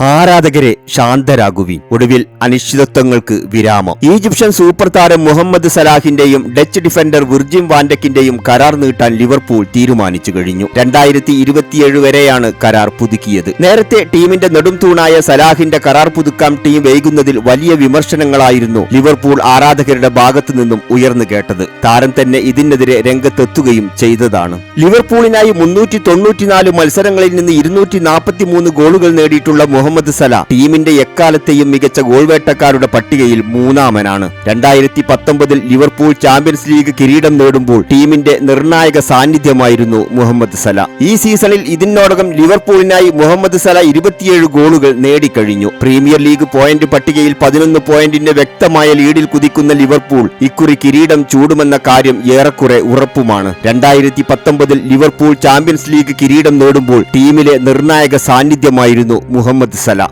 ആരാധകരെ ശാന്തരാകുവിൻ. ഒടുവിൽ അനിശ്ചിതത്വങ്ങൾക്ക് വിരാമം. ഈജിപ്ഷ്യൻ സൂപ്പർ താരം മുഹമ്മദ് സലാഹിന്റെയും ഡച്ച് ഡിഫൻഡർ വിർജിൻ വാൻഡക്കിന്റെയും കരാർ നീട്ടാൻ ലിവർപൂൾ തീരുമാനിച്ചു കഴിഞ്ഞു. രണ്ടായിരത്തി ഇരുപത്തിയേഴ് വരെയാണ് കരാർ പുതുക്കിയത്. നേരത്തെ ടീമിന്റെ നെടും സലാഹിന്റെ കരാർ പുതുക്കാൻ ടീം വൈകുന്നതിൽ വലിയ വിമർശനങ്ങളായിരുന്നു ലിവർപൂൾ ആരാധകരുടെ ഭാഗത്തു നിന്നും ഉയർന്നു കേട്ടത്. താരം തന്നെ ഇതിനെതിരെ രംഗത്തെത്തുകയും ചെയ്തതാണ്. ലിവർപൂളിനായി മുന്നൂറ്റി മത്സരങ്ങളിൽ നിന്ന് ഇരുന്നൂറ്റി ഗോളുകൾ നേടിയിട്ടുള്ള മുഹമ്മദ് സല ടീമിന്റെ എക്കാലത്തെയും മികച്ച ഗോൾ വേട്ടക്കാരുടെ പട്ടികയിൽ മൂന്നാമനാണ്. രണ്ടായിരത്തി പത്തൊമ്പതിൽ ലിവർപൂൾ ചാമ്പ്യൻസ് ലീഗ് കിരീടം നേടുമ്പോൾ ടീമിന്റെ നിർണായക സാന്നിധ്യമായിരുന്നു മുഹമ്മദ് സല. ഈ സീസണിൽ ഇതിനോടകം ലിവർപൂളിനായി മുഹമ്മദ് സല ഇരുപത്തിയേഴ് ഗോളുകൾ നേടിക്കഴിഞ്ഞു. പ്രീമിയർ ലീഗ് പോയിന്റ് പട്ടികയിൽ പതിനൊന്ന് പോയിന്റിന്റെ വ്യക്തമായ ലീഡിൽ കുതിക്കുന്ന ലിവർപൂൾ ഇക്കുറി കിരീടം ചൂടുമെന്ന കാര്യം ഏറെക്കുറെ ഉറപ്പുമാണ്. രണ്ടായിരത്തി പത്തൊമ്പതിൽ ലിവർപൂൾ ചാമ്പ്യൻസ് ലീഗ് കിരീടം നേടുമ്പോൾ ടീമിലെ നിർണായക സാന്നിധ്യമായിരുന്നു മുഹമ്മദ് സല